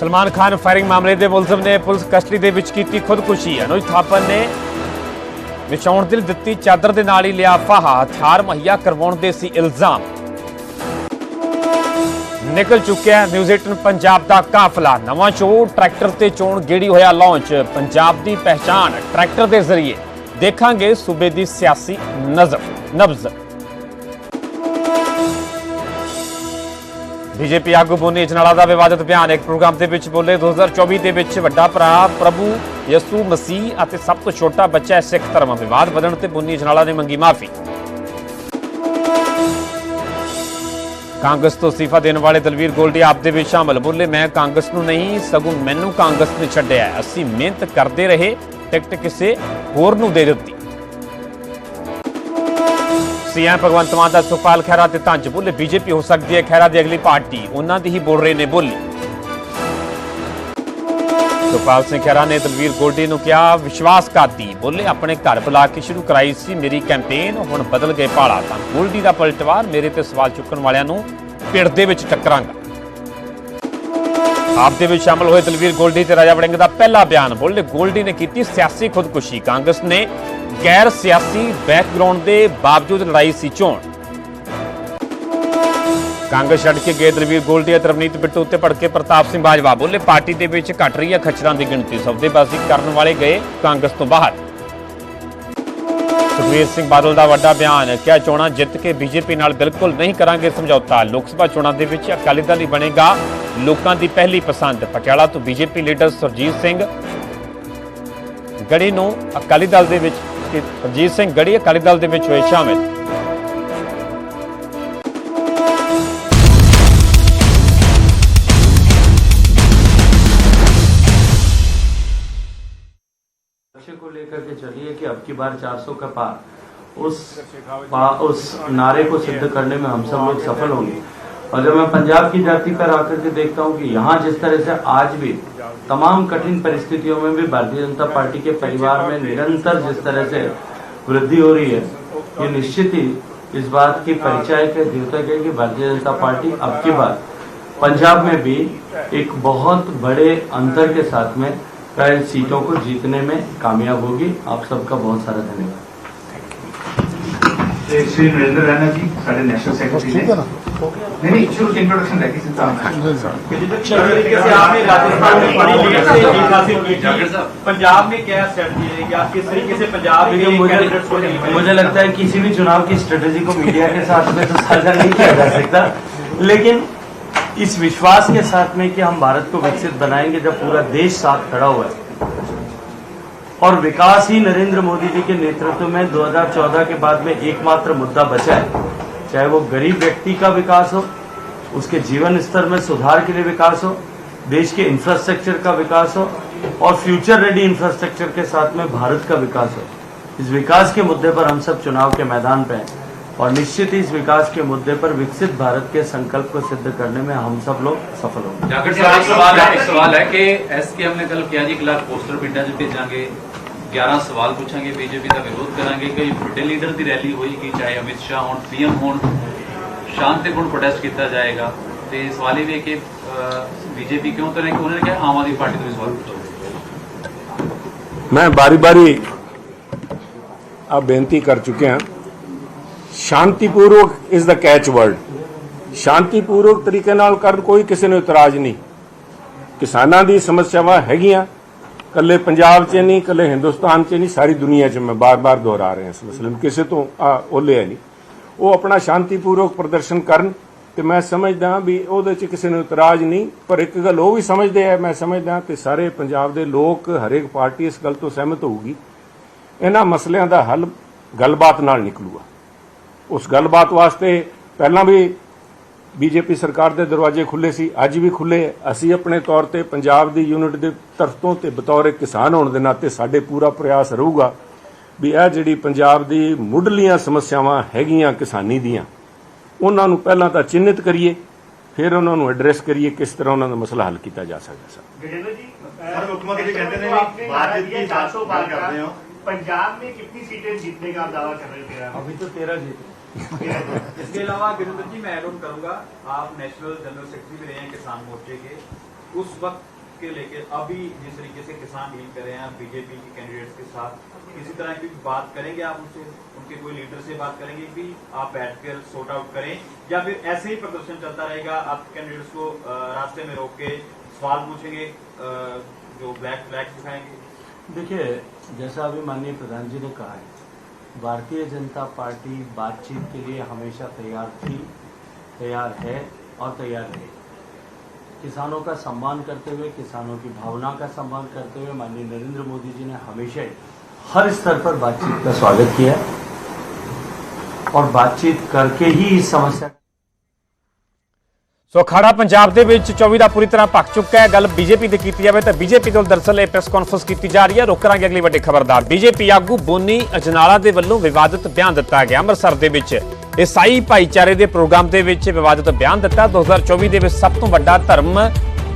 Salman Khan firing ਮਾਮਲੇ ਦੇ ਮੁਲਜ਼ਮ ਨੇ ਪੁਲਿਸ ਕਸਟਡੀ ਦੇ ਵਿੱਚ ਕੀਤੀ ਖੁਦਕੁਸ਼ੀ। ਅਨੁਜ ਥਾਪਰ ਨੇ ਵਿਛਾਉਣ ਦਿਲ ਦਿੱਤੀ ਚਾਦਰ ਦੇ ਨਾਲ ਹੀ ਲਿਆ ਫਾਹਾ। ਹਥਿਆਰ ਮੁਹੱਈਆ ਕਰਵਾਉਣ ਦੇ ਸੀ ਇਲਜ਼ਾਮ। ਨਿਕਲ ਚੁੱਕਿਆ ਨਿਊਜ਼ 18 ਪੰਜਾਬ ਦਾ ਕਾਫਲਾ। ਨਵਾਂ ਸ਼ੋਅ ਟਰੈਕਟਰ ਤੇ ਚੋਣ ਗੇੜੀ ਹੋਇਆ ਲਾਂਚ। ਪੰਜਾਬ ਦੀ ਪਹਿਚਾਣ ਟਰੈਕਟਰ ਦੇ ਜ਼ਰੀਏ। ਦੇਖਾਂਗੇ ਸੂਬੇ ਦੀ ਸਿਆਸੀ ਨਜ਼ਰ ਨਬਜ਼। ਬੀਜੇਪੀ ਆਗੂ ਬੋਨੀ ਅਜਨਾਲਾ ਦਾ ਵਿਵਾਦਤ ਬਿਆਨ, ਇੱਕ ਪ੍ਰੋਗਰਾਮ ਦੇ ਵਿੱਚ ਬੋਲੇ 2024 ਦੇ ਵਿੱਚ ਵੱਡਾ ਭਰਾ ਪ੍ਰਭੂ ਯਸੂ ਮਸੀਹ ਅਤੇ ਸਭ ਤੋਂ ਛੋਟਾ ਬੱਚਾ ਸਿੱਖ ਧਰਮ। ਵਿਵਾਦ ਵਧਣ ਤੇ ਬੋਨੀ ਅਜਨਾਲਾ ਨੇ ਮੰਗੀ ਮਾਫੀ। ਕਾਂਗਰਸ ਤੋਂ ਅਸਤੀਫਾ ਦੇਣ ਵਾਲੇ ਦਲਵੀਰ ਗੋਲਡੀ ਆਪ ਦੇ ਵਿੱਚ ਸ਼ਾਮਲ। ਬੋਲੇ, ਮੈਂ ਕਾਂਗਰਸ ਨੂੰ ਨਹੀਂ, ਸਗੋਂ ਮੈਨੂੰ ਕਾਂਗਰਸ ਨੇ ਛੱਡਿਆ ਅਸੀਂ ਮਿਹਨਤ ਕਰਦੇ ਰਹੇ, ਟਿਕਟ ਕਿਸੇ ਹੋਰ ਨੂੰ ਦੇ ਦਿੱਤੀ। ਸੀਐਮ ਭਗਵੰਤ ਮਾਨ ਦਾ ਸੁਖਪਾਲ ਖਹਿਰਾ ਤੇ ਤੰਜ ਬੋਲੇ, ਬੀਜੇਪੀ ਹੋ ਸਕਦੀ ਹੈ, ਖਹਿਰਾ ਦੀ ਅਗਲੀ ਪਾਰਟੀ। ਉਹਨਾਂ ਦੀ ਹੀ ਬੋਲ ਰਹੇ ਨੇ ਬੋਲੀ। ਸੁਖਪਾਲ ਸਿੰਘ ਖਹਿਰਾ ਨੇ ਦਲਵੀਰ ਗੋਲਡੀ ਨੂੰ ਕਿਹਾ ਵਿਸ਼ਵਾਸਘਾਤੀ ਬੋਲੇ, ਆਪਣੇ ਘਰ ਬੁਲਾ ਕੇ ਸ਼ੁਰੂ ਕਰਾਈ ਸੀ ਮੇਰੀ ਕੈਂਪੇਨ, ਹੁਣ ਬਦਲ ਗਏ ਪਾਲਾ ਤਾਂ। ਗੋਲਡੀ ਦਾ ਪਲਟਵਾਰ, ਮੇਰੇ ਤੇ ਸਵਾਲ ਚੁੱਕਣ ਵਾਲਿਆਂ ਨੂੰ ਪਿੜ ਦੇ ਵਿੱਚ ਟੱਕਰਾਂਗਾ। ਆਪ ਦੇ ਵਿੱਚ ਸ਼ਾਮਲ ਹੋਏ ਦਲਵੀਰ ਗੋਲਡੀ ਤੇ ਰਾਜਾ ਵੜਿੰਗ ਦਾ ਪਹਿਲਾ ਬਿਆਨ। ਬੋਲੇ ਗੋਲਡੀ ਨੇ ਕੀਤੀ ਸਿਆਸੀ ਖੁਦਕੁਸ਼ੀ। ਕਾਂਗਰਸ ਨੇ ਗੈਰ ਸਿਆਸੀ ਬੈਕਗ੍ਰਾਉਂਡ ਦੇ ਬਾਵਜੂਦ ਲੜਾਈ ਸੀ ਚੋਣ। ਕਾਂਗਰਸ ਛੱਡ ਕੇ ਗਏ ਦਲਵੀਰ ਗੋਲਡੀ ਅਤੇ ਰਵਨੀਤ ਬਿੱਟੂ ਉੱਤੇ ਭੜਕੇ ਪ੍ਰਤਾਪ ਸਿੰਘ ਬਾਜਵਾ। ਬੋਲੇ ਪਾਰਟੀ ਦੇ ਵਿੱਚ ਘਟ ਰਹੀ ਹੈ ਖੱਚਰਾਂ ਦੀ ਗਿਣਤੀ। ਸੌਦੇਬਾਜ਼ੀ ਕਰਨ ਵਾਲੇ ਗਏ ਕਾਂਗਰਸ ਤੋਂ ਬਾਹਰ। ਸੁਖਵੀਰ ਸਿੰਘ ਬਾਦਲ ਦਾ ਵੱਡਾ ਬਿਆਨ, ਕਿਹਾ ਚੋਣਾਂ ਜਿੱਤ ਕੇ ਬੀਜੇਪੀ ਨਾਲ ਬਿਲਕੁਲ ਨਹੀਂ ਕਰਾਂਗੇ ਸਮਝੌਤਾ। ਲੋਕ ਸਭਾ ਚੋਣਾਂ ਦੇ ਵਿੱਚ ਅਕਾਲੀ ਦਲ ਹੀ ਬਣੇਗਾ। ਲੋਕਾਂ ਦੀ ਪਹਿਲੀ ਪਸੰਦ, ਪਟਿਆਲਾ ਤੋਂ ਬੀਜੇਪੀ ਲੀਡਰ ਸੁਰਜੀਤ ਸਿੰਘ। ਗੜੀ ਨੂੰ ਅਕਾਲੀ ਦਲ ਦੇ ਵਿੱਚ ਕਿ ਸੁਰਜੀਤ ਸਿੰਘ ਗੜੀ ਅਕਾਲੀ ਦਲ ਦੇ ਵਿੱਚ ਹੋਏ ਸ਼ਾਮਿਲ। लेकर के चलिए कि अब की बार 400 का पार उस पा, उस नारे को सिद्ध करने में हम सब लोग सफल होंगे। और जब मैं पंजाब की धरती पर आकर के देखता हूँ कि यहाँ जिस तरह से आज भी तमाम कठिन परिस्थितियों में भी भारतीय जनता पार्टी के परिवार में निरंतर जिस तरह से वृद्धि हो रही है ये निश्चित ही इस बात की परिचय के द्योतक है कि भारतीय जनता पार्टी अब की बार पंजाब में भी एक बहुत बड़े अंतर के साथ में प्राय सीटों को जीतने में कामयाब होगी। आप सबका बहुत सारा धन्यवाद। श्री नरेंद्र राणा जी साढ़े नेशनल सेक्रेटरी ने? नहीं नहीं शुरू इंट्रोडक्शन पंजाब में क्या स्ट्रेटजी रहेगी पंजाब में मुझे लगता है किसी भी चुनाव की स्ट्रेटेजी को मीडिया के साथ में तो साझा नहीं किया जा सकता। लेकिन इस विश्वास के साथ में कि हम भारत को विकसित बनाएँगे जब पूरा देश साथ खड़ा हुआ है। और विकास ही नरेंद्र मोदी जी के नेतृत्व में 2014 के बाद में एकमात्र मुद्दा बचा है। चाहे वो गरीब व्यक्ति का विकास हो, उसके जीवन स्तर में सुधार के लिए विकास हो, देश के इंफ्रास्ट्रक्चर का विकास हो, और फ्यूचर रेडी इंफ्रास्ट्रक्चर के साथ में भारत का विकास हो। इस विकास के मुद्दे पर हम सब चुनाव के मैदान पे हैं। और निश्चित ही इस विकास के मुद्दे पर विकसित भारत के संकल्प को सिद्ध करने में हम सब लोग सफल होंगे ਜਾਗਰ ਸਾਹਿਬ ਇੱਕ ਸਵਾਲ ਹੈ ਇੱਕ ਸਵਾਲ ਹੈ ਕਿ ਐਸਕੇਐਮ ਨੇ ਕੱਲ ਕਿਹਾ ਜੀ ਕਿ ਲੱਖ ਪੋਸਟਰ ਪਿੰਡਾਂ 'ਚ ਭੇਜਾਂਗੇ 11 ਸਵਾਲ ਪੁੱਛਾਂਗੇ ਬੀਜੇਪੀ ਦਾ ਵਿਰੋਧ ਕਰਾਂਗੇ ਕੋਈ ਵੱਡੇ ਲੀਡਰ ਦੀ ਰੈਲੀ ਹੋਏਗੀ ਚਾਹੇ ਅਮਿਤ ਸ਼ਾਹ ਹੋਣ ਪੀਐਮ ਹੋਣ ਸ਼ਾਂਤੀਪੂਰਨ ਪ੍ਰੋਟੈਸਟ ਕੀਤਾ ਜਾਏਗਾ ਤੇ ਸਵਾਲ ਇਹ ਵੀ ਹੈ ਕਿ ਬੀਜੇਪੀ ਕਿਉਂ ਕਰੇ ਕਿ ਉਹਨਾਂ ਨੇ ਕਿਹਾ ਆਮ ਆਦਮੀ ਪਾਰਟੀ ਤੋਂ ਵੀ ਸਵਾਲ ਪੁੱਛੋ ਮੈਂ ਬਾਰੀ-ਬਾਰੀ ਆ ਬੇਨਤੀ ਕਰ ਚੁੱਕਿਆ ਸ਼ਾਂਤੀਪੂਰਵਕ ਇਜ਼ ਦਾ ਕੈਚ ਵਰਡ ਸ਼ਾਂਤੀਪੂਰਵਕ ਤਰੀਕੇ ਨਾਲ ਕਰਨ ਕੋਈ ਕਿਸੇ ਨੂੰ ਇਤਰਾਜ਼ ਨਹੀਂ। ਕਿਸਾਨਾਂ ਦੀ ਸਮੱਸਿਆਵਾਂ ਹੈਗੀਆਂ। ਕੱਲੇ ਪੰਜਾਬ 'ਚ ਨਹੀਂ ਕੱਲੇ ਹਿੰਦੁਸਤਾਨ 'ਚ ਨਹੀਂ, ਸਾਰੀ ਦੁਨੀਆ 'ਚ ਮੈਂ ਬਾਰ-ਬਾਰ ਦੁਹਰਾ ਰਿਹਾ ਇਸ ਮਸਲੇ ਨੂੰ। ਕਿਸੇ ਤੋਂ ਆ ਓਲੇ ਨਹੀਂ। ਉਹ ਆਪਣਾ ਸ਼ਾਂਤੀਪੂਰਵਕ ਪ੍ਰਦਰਸ਼ਨ ਕਰਨ ਤੇ ਮੈਂ ਸਮਝਦਾ ਵੀ ਉਹਦੇ 'ਚ ਕਿਸੇ ਨੂੰ ਇਤਰਾਜ਼ ਨਹੀਂ, ਪਰ ਇੱਕ ਗੱਲ ਉਹ ਵੀ ਸਮਝਦੇ ਆ, ਮੈਂ ਸਮਝਦਾ ਤੇ ਸਾਰੇ ਪੰਜਾਬ ਦੇ ਲੋਕ, ਹਰੇਕ ਪਾਰਟੀ ਇਸ ਗੱਲ ਤੋਂ ਸਹਿਮਤ ਹੋਊਗੀ। ਇਹਨਾਂ ਮਸਲਿਆਂ ਦਾ ਹੱਲ ਗੱਲਬਾਤ ਨਾਲ ਨਿਕਲੂਗਾ। ਉਸ ਗੱਲਬਾਤ ਵਾਸਤੇ ਪਹਿਲਾਂ ਵੀ ਬੀਜੇਪੀ ਸਰਕਾਰ ਦੇ ਦਰਵਾਜ਼ੇ ਖੁੱਲੇ ਸੀ ਅੱਜ ਵੀ ਖੁੱਲੇ ਅਸੀਂ ਆਪਣੇ ਤੌਰ ਤੇ ਪੰਜਾਬ ਦੀ ਯੂਨਿਟ ਦੇ ਤਰਫੋਂ ਤੇ ਬਤੌਰ ਇੱਕ ਕਿਸਾਨ ਹੋਣ ਦੇ ਨਾਤੇ ਸਾਡੇ ਪੂਰਾ ਪ੍ਰਯਾਸ ਰਹੂਗਾ ਵੀ ਇਹ ਜਿਹੜੀ ਪੰਜਾਬ ਦੀ ਮੁੱਢਲੀਆਂ ਸਮੱਸਿਆਵਾਂ ਹੈਗੀਆਂ ਕਿਸਾਨੀ ਦੀਆਂ ਉਹਨਾਂ ਨੂੰ ਪਹਿਲਾਂ ਤਾਂ ਚਿੰਨਿਤ ਕਰੀਏ ਫਿਰ ਉਹਨਾਂ ਨੂੰ ਐਡਰੈਸ ਕਰੀਏ ਕਿਸ ਤਰ੍ਹਾਂ ਉਹਨਾਂ ਦਾ ਮਸਲਾ ਹੱਲ ਕੀਤਾ ਜਾ ਸਕਦਾ ਸਰ गजेंद्र जी सर मुख्य मंत्री कहते हैं कि भाजपा की चार सौ बात कर रहे हो पंजाब में कितनी सीटें जीतने का आप दावा कर रहे थे आप? अभी तो तेरह जीत इसके अलावा गिरिंदर जी, मैं ऑन करूँगा, आप नेशनल जनरल सेक्रेटरी भी रहे हैं किसान मोर्चे के। उस वक्त के लेके अभी जिस तरीके से किसान डील कर रहे हैं बीजेपी के कैंडिडेट्स के साथ किसी तरह की बात करेंगे आप उनसे, उनके कोई लीडर से बात करेंगे कि आप बैठकर सॉर्ट आउट करें, या फिर ऐसे ही प्रदर्शन चलता रहेगा, आप कैंडिडेट्स को रास्ते में रोक के सवाल पूछेंगे जो ब्लैक फ्लैग दिखाएँगे। देखिए, जैसा अभी माननीय प्रधान जी ने कहा है भारतीय जनता पार्टी बातचीत के लिए हमेशा तैयार थी, तैयार है और तैयार है। किसानों का सम्मान करते हुए, किसानों की भावना का सम्मान करते हुए माननीय नरेंद्र मोदी जी ने हमेशा हर स्तर पर बातचीत का स्वागत किया और बातचीत करके ही इस समस्या ਸੋ ਅਖਾੜਾ ਪੰਜਾਬ ਦੇ ਵਿੱਚ 24 ਦਾ ਪੂਰੀ ਤਰ੍ਹਾਂ ਭੱਕ ਚੁੱਕਾ ਹੈ। ਗੱਲ ਬੀਜੇਪੀ ਦੀ ਕੀਤੀ ਜਾਵੇ ਤਾਂ ਬੀਜੇਪੀ ਤੋਂ ਦਰਸਲ ਇਹ ਪ੍ਰੈਸ ਕਾਨਫਰੰਸ ਕੀਤੀ ਜਾ ਰਹੀ ਹੈ। ਰੁਕ ਕਰਾਂਗੇ ਅਗਲੀ ਵੱਡੀ ਖਬਰਦਾਰ। ਬੀਜੇਪੀ ਆਗੂ ਬੋਨੀ ਅਜਨਾਲਾ ਦੇ ਵੱਲੋਂ ਵਿਵਾਦਿਤ ਬਿਆਨ ਦਿੱਤਾ ਗਿਆ ਅੰਮ੍ਰਿਤਸਰ ਦੇ ਵਿੱਚ। ਈਸਾਈ ਭਾਈਚਾਰੇ ਦੇ ਪ੍ਰੋਗਰਾਮ ਦੇ ਵਿੱਚ ਵਿਵਾਦਿਤ ਬਿਆਨ ਦਿੱਤਾ। 2024 ਦੇ ਵਿੱਚ ਸਭ ਤੋਂ ਵੱਡਾ ਧਰਮ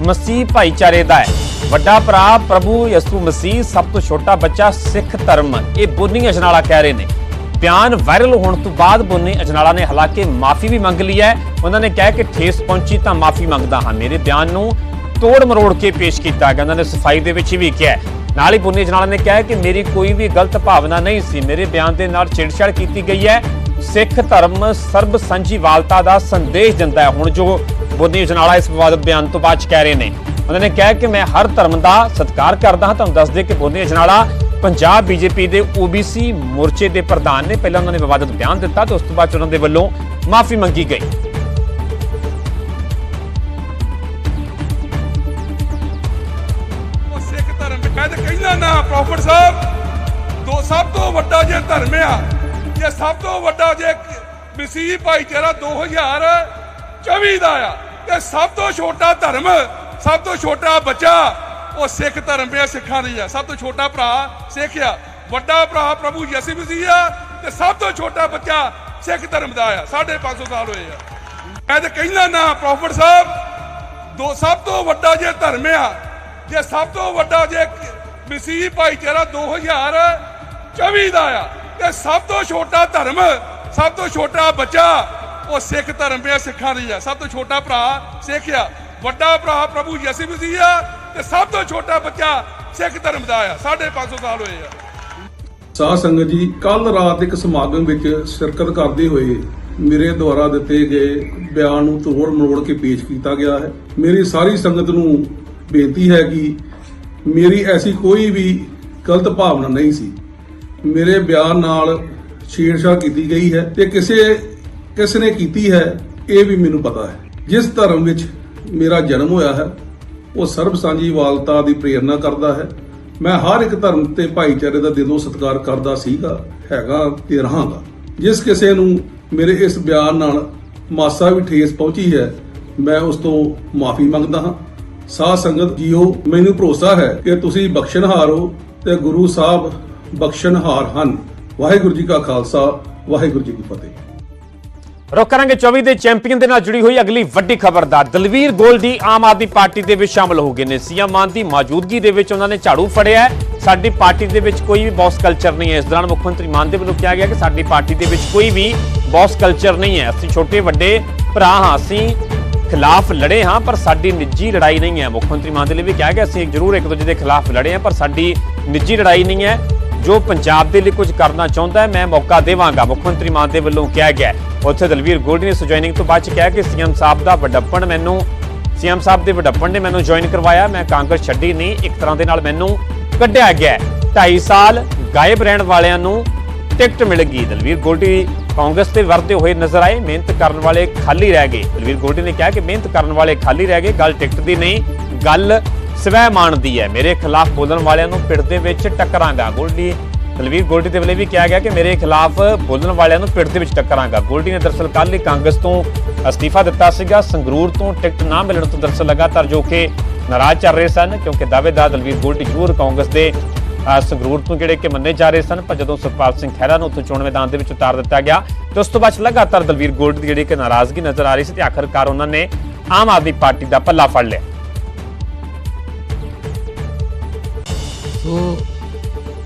ਮਸੀਹ ਭਾਈਚਾਰੇ ਦਾ ਹੈ। ਵੱਡਾ ਭਰਾ ਪ੍ਰਭੂ ਯਿਸੂ ਮਸੀਹ, ਸਭ ਤੋਂ ਛੋਟਾ ਬੱਚਾ ਸਿੱਖ ਧਰਮ। ਇਹ ਬੋਨੀ ਅਜਨਾਲਾ ਕਹਿ ਰਹੇ ਨੇ। ਬਿਆਨ ਵਾਇਰਲ ਹੋਣ ਤੋਂ ਬਾਅਦ ਬੋਨੀ ਅਜਨਾਲਾ ਨੇ ਹਾਲਾਂਕਿ ਮਾਫੀ ਵੀ ਮੰਗ ਲਈ ਹੈ। ਉਹਨਾਂ ਨੇ ਕਿਹਾ ਕਿ ਠੇਸ ਪਹੁੰਚੀ ਤਾਂ ਮਾਫੀ ਮੰਗਦਾ ਹਾਂ। ਮੇਰੇ ਬਿਆਨ ਨੂੰ ਤੋੜ ਮਰੋੜ ਕੇ ਪੇਸ਼ ਕੀਤਾ ਗਿਆ। ਉਹਨਾਂ ਨੇ ਸਫ਼ਾਈ ਦੇ ਵਿੱਚ ਵੀ ਕਿਹਾ ਨਾਲ ਹੀ ਬੋਨੀ ਅਜਨਾਲਾ ਨੇ ਕਿਹਾ ਕਿ ਮੇਰੀ ਕੋਈ ਵੀ ਗਲਤ ਭਾਵਨਾ ਨਹੀਂ ਸੀ। ਮੇਰੇ ਬਿਆਨ ਦੇ ਨਾਲ ਛੇੜਛਾੜ ਕੀਤੀ ਗਈ ਹੈ। ਸਿੱਖ ਧਰਮ ਸਰਬ ਸਾਂਝੀਵਾਲਤਾ ਦਾ ਸੰਦੇਸ਼ ਦਿੰਦਾ ਹੈ। ਹੁਣ ਜੋ ਬੋਨੀ ਅਜਨਾਲਾ ਇਸ ਵਿਵਾਦਤ ਬਿਆਨ ਤੋਂ ਬਾਅਦ ਕਹਿ ਰਹੇ ਨੇ। ਉਹਨਾਂ ਨੇ ਕਿਹਾ ਕਿ ਮੈਂ ਹਰ ਧਰਮ ਦਾ ਸਤਿਕਾਰ ਕਰਦਾ ਹਾਂ। ਤੁਹਾਨੂੰ ਦੱਸ ਦੇ ਕਿ ਬੋਨੀ ਅਜਨਾਲਾ ਪੰਜਾਬ ਬੀਜੇਪੀ ਦੇ OBC ਮੋਰਚੇ ਦੇ ਪ੍ਰਧਾਨ ਨੇ ਪਹਿਲਾਂ ਉਹਨਾਂ ਨੇ ਵਿਵਾਦਤ ਬਿਆਨ ਦਿੱਤਾ ਤੇ ਉਸ ਤੋਂ ਬਾਅਦ ਉਹਨਾਂ ਦੇ ਵੱਲੋਂ ਮਾਫੀ ਮੰਗੀ ਗਈ। ਸਿੱਖ ਧਰਮ ਮੈਂ ਤਾਂ ਕਹਿੰਦਾ ਨਾ ਪ੍ਰੋਫਟ ਸਾਹਿਬ? ਦੋ ਸਭ ਤੋਂ ਵੱਡਾ ਜੇ ਧਰਮ ਆ ਇਹ ਸਭ ਤੋਂ ਵੱਡਾ ਜੇ ਮਸੀਹ ਭਾਈਚਾਰਾ 2024 ਦਾ ਆ, ਤੇ ਸਭ ਤੋਂ ਛੋਟਾ ਧਰਮ, ਸਭ ਤੋਂ ਛੋਟਾ ਬੱਚਾ ਉਹ ਸਿੱਖ ਧਰਮ ਆ ਸਿੱਖਾਂ ਦੀ ਆ। ਸਭ ਤੋਂ ਛੋਟਾ ਭਰਾ ਸਿੱਖ ਆ। ਵੱਡਾ ਭਰਾ ਪ੍ਰਭੂ ਯਿਸੂ ਮਸੀਹ ਆ ਤੇ ਸਭ ਤੋਂ ਛੋਟਾ ਬੱਚਾ ਸਿੱਖ ਧਰਮ ਦਾ ਆ। 550 ਸਾਲ ਹੋਏ ਆ। ਮੈਂ ਤਾਂ ਕਹਿੰਦਾ ਨਾ ਪ੍ਰੋਫਟ ਸਾਹਿਬ, ਦੋ ਸਭ ਤੋਂ ਵੱਡਾ ਜੇ ਧਰਮ ਆ, ਜੇ ਸਭ ਤੋਂ ਵੱਡਾ ਜੇ ਮਸੀਹ ਭਾਈਚਾਰਾ 2024 ਦਾ ਆ, ਤੇ ਸਭ ਤੋਂ ਛੋਟਾ ਧਰਮ, ਸਭ ਤੋਂ ਛੋਟਾ ਬੱਚਾ ਉਹ ਸਿੱਖ ਧਰਮ ਆ ਸਿੱਖਾਂ ਦੀ ਆ। ਸਭ ਤੋਂ ਛੋਟਾ ਭਰਾ ਸਿੱਖ ਆ। ਵੱਡਾ ਭਰਾ ਪ੍ਰਭੂ ਯਿਸੂ ਮਸੀਹ ਆ ਤੇ ਸਭ ਤੋਂ ਛੋਟਾ ਬੱਚਾ ਸਿੱਖ ਧਰਮ ਦਾ ਆ 550 ਸਾਲ ਹੋਏ ਆ। ਸਾਧ ਸੰਗਤ ਜੀ ਕੱਲ ਰਾਤ ਇੱਕ ਸਮਾਗਮ ਵਿੱਚ ਸ਼ਿਰਕਤ ਕਰਦੇ ਹੋਏ ਮੇਰੇ ਦੁਆਰਾ ਦਿੱਤੇ ਗਏ ਬਿਆਨ ਨੂੰ ਤੋੜ ਮਰੋੜ ਕੇ ਪੇਸ਼ ਕੀਤਾ ਗਿਆ ਹੈ। ਮੇਰੀ ਸਾਰੀ ਸੰਗਤ ਨੂੰ ਬੇਨਤੀ ਹੈ ਕਿ ਮੇਰੀ ਐਸੀ ਕੋਈ ਵੀ ਗਲਤ ਭਾਵਨਾ ਨਹੀਂ ਸੀ। ਮੇਰੇ ਬਿਆਨ ਨਾਲ ਛੇੜਛਾੜ ਕੀਤੀ ਗਈ ਹੈ ਤੇ ਕਿਸੇ, ਕਿਸ ਨੇ ਕੀਤੀ ਹੈ, ਇਹ ਵੀ ਮੈਨੂੰ ਪਤਾ ਹੈ। ਜਿਸ ਧਰਮ ਵਿੱਚ ਮੇਰਾ ਜਨਮ ਹੋਇਆ ਹੈ ਉਹ ਸਰਬ ਸਾਂਝੀਵਾਲਤਾ ਦੀ ਪ੍ਰੇਰਣਾ ਕਰਦਾ ਹੈ। ਮੈਂ ਹਰ ਇੱਕ ਧਰਮ ਤੇ ਭਾਈਚਾਰੇ ਦਾ ਦਿਲੋਂ ਸਤਿਕਾਰ ਕਰਦਾ ਸੀਗਾ, ਹੈਗਾ ਤੇ ਰਹਾਂਗਾ। ਜਿਸ ਕਿਸੇ ਨੂੰ ਮੇਰੇ ਇਸ ਬਿਆਨ ਨਾਲ ਮਾਸਾ ਵੀ ਠੇਸ ਪਹੁੰਚੀ ਹੈ, ਮੈਂ ਉਸ ਤੋਂ ਮਾਫੀ ਮੰਗਦਾ ਹਾਂ। ਸਾਧ ਸੰਗਤ ਜੀਓ, ਮੈਨੂੰ ਭਰੋਸਾ ਹੈ ਕਿ ਤੁਸੀਂ ਬਖਸ਼ਣਹਾਰ ਹੋ ਤੇ ਗੁਰੂ ਸਾਹਿਬ ਬਖਸ਼ਣਹਾਰ ਹਨ। ਵਾਹਿਗੁਰੂ ਜੀ ਕਾ ਖਾਲਸਾ, ਵਾਹਿਗੁਰੂ ਜੀ ਕੀ ਫਤਿਹ। ਰੁਕ ਕਰਾਂਗੇ 24 ਦੇ ਚੈਂਪੀਅਨ ਦੇ ਨਾਲ ਜੁੜੀ ਹੋਈ ਅਗਲੀ ਵੱਡੀ ਖਬਰਦਾਰ ਦਲਵੀਰ ਗੋਲਡੀ ਆਮ ਆਦਮੀ ਪਾਰਟੀ ਦੇ ਵਿੱਚ ਸ਼ਾਮਲ ਹੋ ਗਏ ਨੇ। ਸੀਐਮ ਮਾਨ ਦੀ ਮੌਜੂਦਗੀ ਦੇ ਵਿੱਚ ਉਹਨਾਂ ਨੇ ਝਾੜੂ ਫੜਿਆ ਸਾਡੀ ਪਾਰਟੀ ਦੇ ਵਿੱਚ ਕੋਈ ਵੀ ਬੌਸ ਕਲਚਰ ਨਹੀਂ ਹੈ। ਇਸ ਦੌਰਾਨ ਮੁੱਖ ਮੰਤਰੀ ਮਾਨ ਦੇ ਵੱਲੋਂ ਕਿਹਾ ਗਿਆ ਕਿ ਸਾਡੀ ਪਾਰਟੀ ਦੇ ਵਿੱਚ ਕੋਈ ਵੀ ਬੌਸ ਕਲਚਰ ਨਹੀਂ ਹੈ। ਅਸੀਂ ਛੋਟੇ, ਵੱਡੇ ਭਰਾ ਹਾਂ। ਅਸੀਂ ਖਿਲਾਫ ਲੜੇ ਹਾਂ, ਪਰ ਸਾਡੀ ਨਿੱਜੀ ਲੜਾਈ ਨਹੀਂ ਹੈ। ਮੁੱਖ ਮੰਤਰੀ ਮਾਨ ਦੇ ਲਈ ਵੀ ਕਿਹਾ ਗਿਆ, ਅਸੀਂ ਜ਼ਰੂਰ ਇੱਕ ਦੂਜੇ ਦੇ ਖਿਲਾਫ ਲੜੇ ਹਾਂ, ਪਰ ਸਾਡੀ ਨਿੱਜੀ ਲੜਾਈ ਨਹੀਂ ਹੈ। ਜੋ ਪੰਜਾਬ ਦੇ ਲਈ ਕੁਝ ਕਰਨਾ ਚਾਹੁੰਦਾ ਹੈ, ਮੈਂ ਮੌਕਾ ਦੇਵਾਂਗਾ। ਮੁੱਖ ਮੰਤਰੀ ਮਾਨ ਦੇ ਵੱਲੋਂ ਕਿਹਾ ਗਿਆ ਉੱਥੇ ਦਲਵੀਰ ਗੋਲਡੀ ਨੇ ਜੁਆਇਨਿੰਗ ਤੋਂ ਬਾਅਦ ਚ ਕਿਹਾ ਕਿ ਸੀਐਮ ਸਾਹਿਬ ਦਾ ਵੱਡਪਣ ਮੈਨੂੰ, ਸੀਐਮ ਸਾਹਿਬ ਦੇ ਵੱਡਪਣ ਨੇ ਮੈਨੂੰ ਜੁਆਇਨ ਕਰਵਾਇਆ। ਮੈਂ ਕਾਂਗਰਸ ਛੱਡੀ ਨਹੀਂ, ਇੱਕ ਤਰ੍ਹਾਂ ਦੇ ਨਾਲ ਮੈਨੂੰ ਕੱਢਿਆ ਗਿਆ 2.5 ਸਾਲ ਗਾਇਬ ਰਹਿਣ ਵਾਲਿਆਂ ਨੂੰ ਟਿਕਟ ਮਿਲ ਗਈ। ਦਲਵੀਰ ਗੋਲਡੀ ਕਾਂਗਰਸ ਤੇ ਵਰਤੇ ਹੋਏ ਨਜ਼ਰ ਆਏ, ਮਿਹਨਤ ਕਰਨ ਵਾਲੇ ਖਾਲੀ ਰਹਿ ਗਏ। ਦਲਵੀਰ ਗੋਲਡੀ ਨੇ ਕਿਹਾ ਕਿ ਮਿਹਨਤ ਕਰਨ ਵਾਲੇ ਖਾਲੀ ਰਹਿ ਗਏ, ਗੱਲ ਟਿਕਟ ਦੀ ਨਹੀਂ, ਗੱਲ ਸਵੈ ਮਾਣ ਹੈ। ਮੇਰੇ ਖਿਲਾਫ ਬੋਲਣ ਵਾਲਿਆਂ ਨੂੰ ਪਿੜ ਦੇ ਵਿੱਚ ਟੱਕਰਾਂਗਾ। ਗੋਲਡੀ ਦਲਵੀਰ ਗੋਲਡੀ ਦੇ ਵੱਲੋਂ ਵੀ ਕਿਹਾ ਗਿਆ ਕਿ ਮੇਰੇ ਖਿਲਾਫ ਬੋਲਣ ਵਾਲਿਆਂ ਨੂੰ ਪਿੜ ਦੇ ਵਿੱਚ ਟੱਕਰਾਂਗਾ। ਗੋਲਡੀ ਨੇ ਦਰਸਲ ਕੱਲ੍ਹ ਹੀ ਕਾਂਗਰਸ ਤੋਂ ਅਸਤੀਫਾ ਦਿੱਤਾ ਸੀਗਾ। ਸੰਗਰੂਰ ਤੋਂ ਟਿਕਟ ਨਾ ਮਿਲਣ ਤੋਂ ਦਰਸਲ ਲਗਾਤਾਰ ਜੋ ਕਿ ਨਾਰਾਜ਼ ਚੱਲ ਰਹੇ ਸਨ, ਕਿਉਂਕਿ ਦਾਅਵੇਦਾਰ ਦਲਵੀਰ ਗੋਲਡੀ ਜ਼ਰੂਰ ਕਾਂਗਰਸ ਦੇ ਸੰਗਰੂਰ ਤੋਂ ਜਿਹੜੇ ਕਿ ਮੰਨੇ ਜਾ ਰਹੇ ਸਨ, ਪਰ ਜਦੋਂ ਸੁਖਪਾਲ ਸਿੰਘ ਖਹਿਰਾ ਨੂੰ ਉੱਥੋਂ ਚੋਣ ਮੈਦਾਨ ਦੇ ਵਿੱਚ ਉਤਾਰ ਦਿੱਤਾ ਗਿਆ, ਤੇ ਉਸ ਤੋਂ ਬਾਅਦ ਲਗਾਤਾਰ ਦਲਵੀਰ ਗੋਲਡੀ ਦੀ ਜਿਹੜੀ ਕਿ ਨਾਰਾਜ਼ਗੀ ਨਜ਼ਰ ਆ ਰਹੀ ਸੀ, ਤੇ ਆਖਰਕਾਰ ਉਹਨਾਂ ਨੇ ਆਮ ਆਦਮੀ ਪਾਰਟੀ ਦਾ ਪੱਲਾ ਫੜ ਲਿਆ। ਸੋ